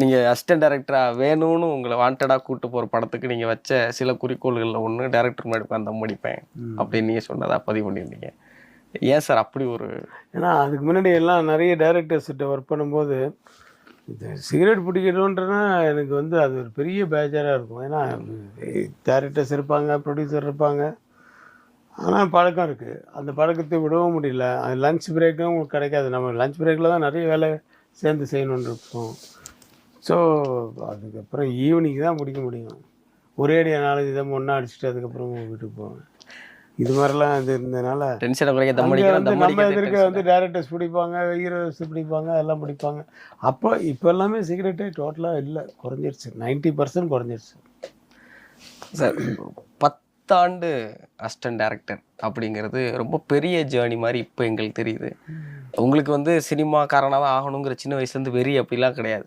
நீங்கள் அசிஸ்டன்ட் டேரக்டராக வேணும்னு உங்களை வாண்டடாக கூட்டு போகிற படத்துக்கு நீங்கள் வச்ச சில குறிக்கோள்களில் ஒன்று டேரக்டர் முன்னாடி உட்காந்து முடிப்பேன் அப்படின்னு நீங்கள் சொன்னதா பதிவு பண்ணியிருந்தீங்க. ஏன் சார் அப்படி ஒரு ஏன்னா அதுக்கு முன்னாடி எல்லாம் நிறைய டைரக்டர்ஸ்கிட்ட ஒர்க் பண்ணும்போது இந்த சிகரெட் பிடிக்கணுன்றனா எனக்கு வந்து அது ஒரு பெரிய பேஜராக இருக்கும். ஏன்னா டேரக்டர்ஸ் இருப்பாங்க ப்ரொடியூசர் இருப்பாங்க. ஆனால் பழக்கம் இருக்குது அந்த பழக்கத்தை விடவும் முடியல. அது லஞ்ச் பிரேக்கும் கிடைக்காது. நம்ம லஞ்ச் பிரேக்கில் தான் நிறைய வேலை சேர்ந்து செய்யணுன்னு இருப்போம். ஸோ அதுக்கப்புறம் ஈவினிங் தான் முடிக்க முடியும். ஒரேடியா நாலஞ்சு தான் ஒன்றா அடிச்சுட்டு அதுக்கப்புறம் வீட்டுக்கு போவேன். இது மாதிரிலாம் இது இருந்ததுனால டென்ஷனை குறைக்க வந்து நம்ம எதிர்க்க வந்து டேரக்டர்ஸ் பிடிப்பாங்க ஹீரோஸ் பிடிப்பாங்க எல்லாம் பிடிப்பாங்க. அப்போ இப்போ எல்லாமே சிகரெட்டே டோட்டலாக இல்லை. குறைஞ்சிருச்சு. நைன்ட்டி பர்சன்ட் குறைஞ்சிருச்சு. சார் பத்தாண்டு அசிஸ்டன்ட் டைரக்டர் அப்படிங்கிறது ரொம்ப பெரிய ஜேர்னி மாதிரி இப்போ எங்களுக்கு தெரியுது. உங்களுக்கு வந்து சினிமாக்காரனாக தான் ஆகணுங்கிற சின்ன வயசுலேருந்து வெறி அப்படிலாம் கிடையாது.